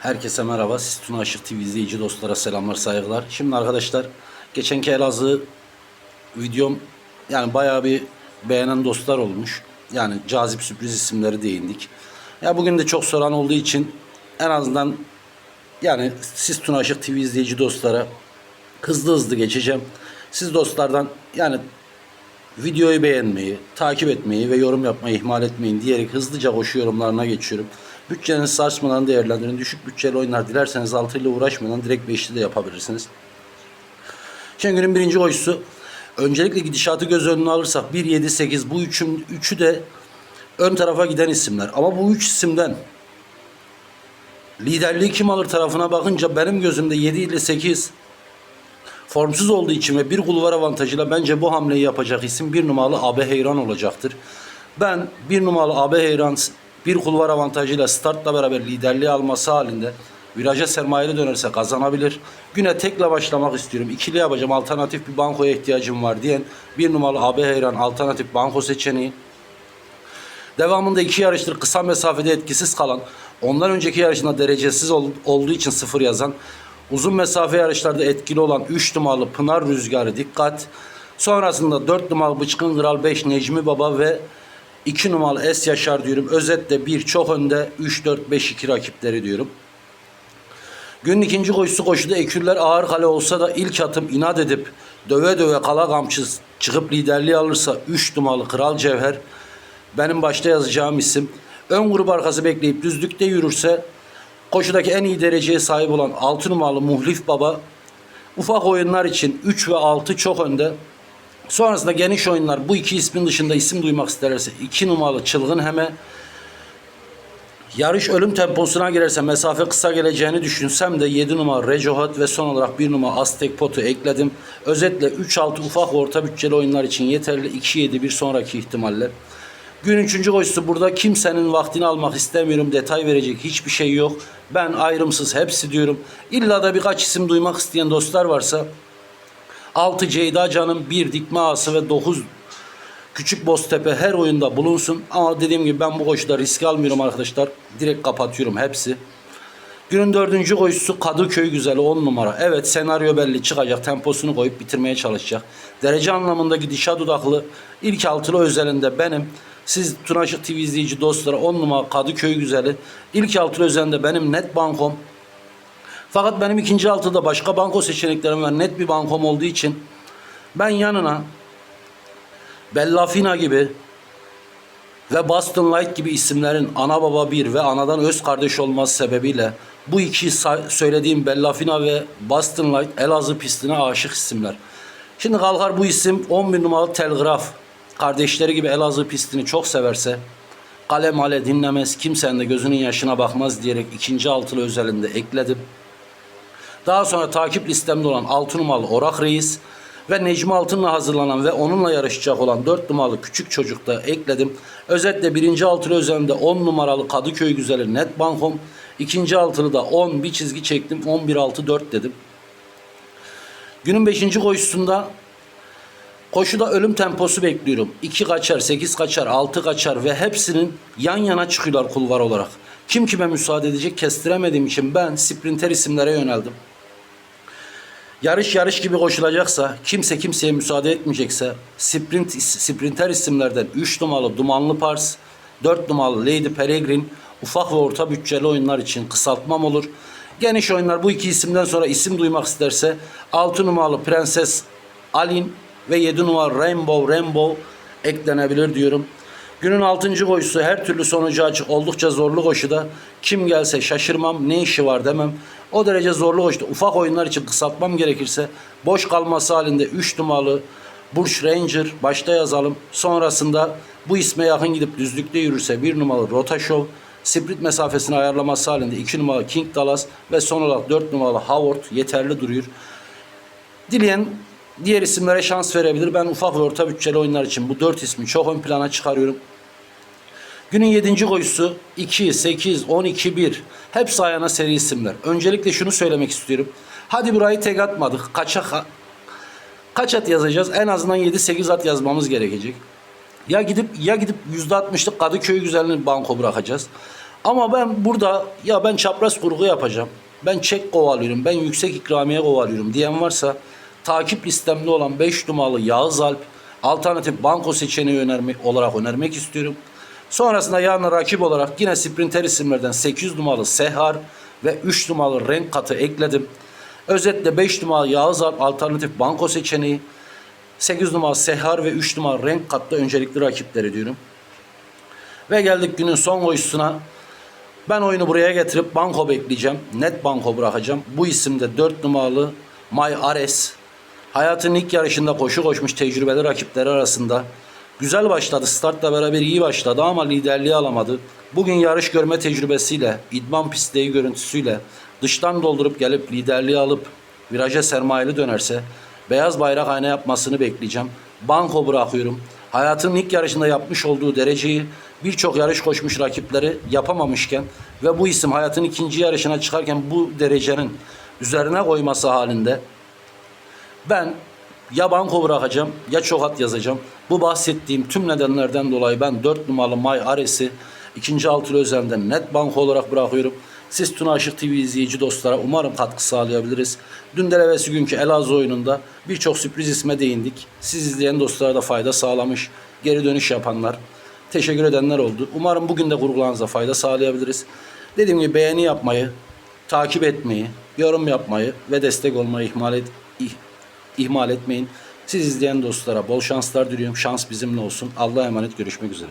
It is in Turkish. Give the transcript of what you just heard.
Herkese merhaba. Siz Tuna Aşık TV izleyici dostlara selamlar, saygılar. Şimdi arkadaşlar geçenki Elazığ videom yani bayağı bir beğenen dostlar olmuş. Yani cazip sürpriz isimleri değindik. Ya bugün de çok soran olduğu için en azından yani siz Tuna Aşık TV izleyici dostlara hızlı hızlı geçeceğim. Siz dostlardan yani videoyu beğenmeyi, takip etmeyi ve yorum yapmayı ihmal etmeyin diyerek hızlıca koşu yorumlarına geçiyorum. Bütçenizi sarsmadan değerlendirin. Düşük bütçeli oyunlar dilerseniz altıyla uğraşmadan direkt beşli de yapabilirsiniz. Şimdi günün birinci koşusu. Öncelikle gidişatı göz önüne alırsak 1, 7, 8 bu üçün, üçü de ön tarafa giden isimler. Ama bu üç isimden liderliği kim alır tarafına bakınca benim gözümde 7 ile 8 formsuz olduğu için ve bir kulvar avantajıyla bence bu hamleyi yapacak isim bir numaralı Abe Heyran olacaktır. Ben bir numaralı Abe Heyran bir kulvar avantajıyla startla beraber liderliği alması halinde viraja sermayeli dönerse kazanabilir. Güne tekle başlamak istiyorum. İkili yapacağım. Alternatif bir bankoya ihtiyacım var diyen bir numaralı Abe Heyran alternatif banko seçeneği. Devamında iki yarıştır kısa mesafede etkisiz kalan, ondan önceki yarışında derecesiz ol- olduğu için sıfır yazan, uzun mesafe yarışlarda etkili olan 3 numaralı Pınar Rüzgarı dikkat. Sonrasında 4 numaralı Bıçkın Kral 5 Necmi Baba ve 2 numaralı Es Yaşar diyorum. Özetle 1 çok önde 3-4-5-2 rakipleri diyorum. Günün ikinci koşusu koşuda ekürler ağır kale olsa da ilk atım inat edip döve döve kala kamçı çıkıp liderliği alırsa 3 numaralı Kral Cevher benim başta yazacağım isim. Ön grup arkası bekleyip düzlükte yürürse koşudaki en iyi dereceye sahip olan 6 numaralı Muhlif Baba ufak oyunlar için 3 ve 6 çok önde. Sonrasında geniş oyunlar bu iki ismin dışında isim duymak isterlerse 2 numaralı Çılgın Heme Yarış ölüm temposuna girerse mesafe kısa geleceğini düşünsem de 7 numara Rejohat ve son olarak 1 numara Aztek Pot'u ekledim. Özetle 3-6 ufak orta bütçeli oyunlar için yeterli 2-7 bir sonraki ihtimaller. Gün üçüncü koşusu burada kimsenin vaktini almak istemiyorum. Detay verecek hiçbir şey yok. Ben ayrımsız hepsi diyorum. İlla da birkaç isim duymak isteyen dostlar varsa 6 Ceyda Can'ın 1 Dikme Ağası ve 9 Küçük Boztepe her oyunda bulunsun. Ama dediğim gibi ben bu koşuda risk almıyorum arkadaşlar. Direkt kapatıyorum hepsi. Günün dördüncü koşusu Kadıköy Güzeli 10 numara. Evet senaryo belli çıkacak. Temposunu koyup bitirmeye çalışacak. Derece anlamında gidişat odaklı. ilk altılı özelinde benim. Siz Tunaşık TV izleyici dostlara 10 numara Kadıköy Güzeli. İlk altılı özelinde benim net bankom. Fakat benim ikinci altıda başka banko seçeneklerim var. Net bir bankom olduğu için ben yanına Bellafina gibi ve Boston Light gibi isimlerin ana baba bir ve anadan öz kardeş olması sebebiyle bu iki söylediğim Bellafina ve Boston Light Elazığ pistine aşık isimler. Şimdi kalkar bu isim 11 numaralı Telgraf kardeşleri gibi Elazığ pistini çok severse kalem male dinlemez kimsenin de gözünün yaşına bakmaz diyerek ikinci altılı özelinde ekledim. Daha sonra takip listemde olan 6 numaralı Orak Reis ve Necmi Altın'la hazırlanan ve onunla yarışacak olan 4 numaralı küçük çocuk da ekledim. Özetle birinci altılı üzerinde 10 numaralı Kadıköy Güzeli Net Bankom. ikinci altılı da 10 bir çizgi çektim. 11 6 4 dedim. Günün 5. koşusunda Koşuda ölüm temposu bekliyorum. 2 kaçar, 8 kaçar, 6 kaçar ve hepsinin yan yana çıkıyorlar kulvar olarak. Kim kime müsaade edecek kestiremediğim için ben sprinter isimlere yöneldim. Yarış yarış gibi koşulacaksa, kimse kimseye müsaade etmeyecekse, sprint sprinter isimlerden 3 numaralı Dumanlı Pars, 4 numaralı Lady Peregrine, ufak ve orta bütçeli oyunlar için kısaltmam olur. Geniş oyunlar bu iki isimden sonra isim duymak isterse 6 numaralı Prenses Alin ve 7 numaralı Rainbow Rainbow eklenebilir diyorum. Günün 6. koşusu her türlü sonucu açık oldukça zorlu koşuda kim gelse şaşırmam ne işi var demem. O derece zorlu koşuda ufak oyunlar için kısaltmam gerekirse boş kalması halinde 3 numaralı Bush Ranger başta yazalım. Sonrasında bu isme yakın gidip düzlükte yürürse 1 numaralı Rota Show sprint mesafesini ayarlaması halinde 2 numaralı King Dallas ve son olarak 4 numaralı Howard yeterli duruyor. Dileyen diğer isimlere şans verebilir. Ben ufak ve orta bütçeli oyunlar için bu 4 ismi çok ön plana çıkarıyorum. Günün 7. koşusu 2, 8, 12, 1. Hepsi ayağına seri isimler. Öncelikle şunu söylemek istiyorum. Hadi burayı tek atmadık. Kaça kaç at yazacağız? En azından 7-8 at yazmamız gerekecek. Ya gidip ya gidip %60'lık Kadıköy güzelliğini banko bırakacağız. Ama ben burada ya ben çapraz kurgu yapacağım. Ben çek kovalıyorum. Ben yüksek ikramiye kovalıyorum diyen varsa takip listemde olan 5 numaralı Yağız Alp alternatif banko seçeneği önerme, olarak önermek istiyorum. Sonrasında yarın rakip olarak yine sprinter isimlerden 8 numaralı Sehar ve 3 numaralı renk katı ekledim. Özetle 5 numaralı Yağız Alp alternatif banko seçeneği, 8 numaralı Sehar ve 3 numaralı renk katta öncelikli rakipleri diyorum. Ve geldik günün son koşusuna. Ben oyunu buraya getirip banko bekleyeceğim. Net banko bırakacağım. Bu isimde 4 numaralı May Ares. Hayatının ilk yarışında koşu koşmuş tecrübeli rakipleri arasında. Güzel başladı. Startla beraber iyi başladı ama liderliği alamadı. Bugün yarış görme tecrübesiyle, idman pistleri görüntüsüyle dıştan doldurup gelip liderliği alıp viraja sermayeli dönerse beyaz bayrak ayna yapmasını bekleyeceğim. Banko bırakıyorum. Hayatının ilk yarışında yapmış olduğu dereceyi birçok yarış koşmuş rakipleri yapamamışken ve bu isim hayatın ikinci yarışına çıkarken bu derecenin üzerine koyması halinde ben ya banko bırakacağım ya çok at yazacağım. Bu bahsettiğim tüm nedenlerden dolayı ben 4 numaralı May Ares'i ikinci altılı özelden net banko olarak bırakıyorum. Siz Tuna Aşık TV izleyici dostlara umarım katkı sağlayabiliriz. Dün devesi günkü Elazığ oyununda birçok sürpriz isme değindik. Siz izleyen dostlara da fayda sağlamış, geri dönüş yapanlar, teşekkür edenler oldu. Umarım bugün de kurgularınıza fayda sağlayabiliriz. Dediğim gibi beğeni yapmayı, takip etmeyi, yorum yapmayı ve destek olmayı ihmal, et, ihmal etmeyin. Siz izleyen dostlara bol şanslar diliyorum. Şans bizimle olsun. Allah'a emanet görüşmek üzere.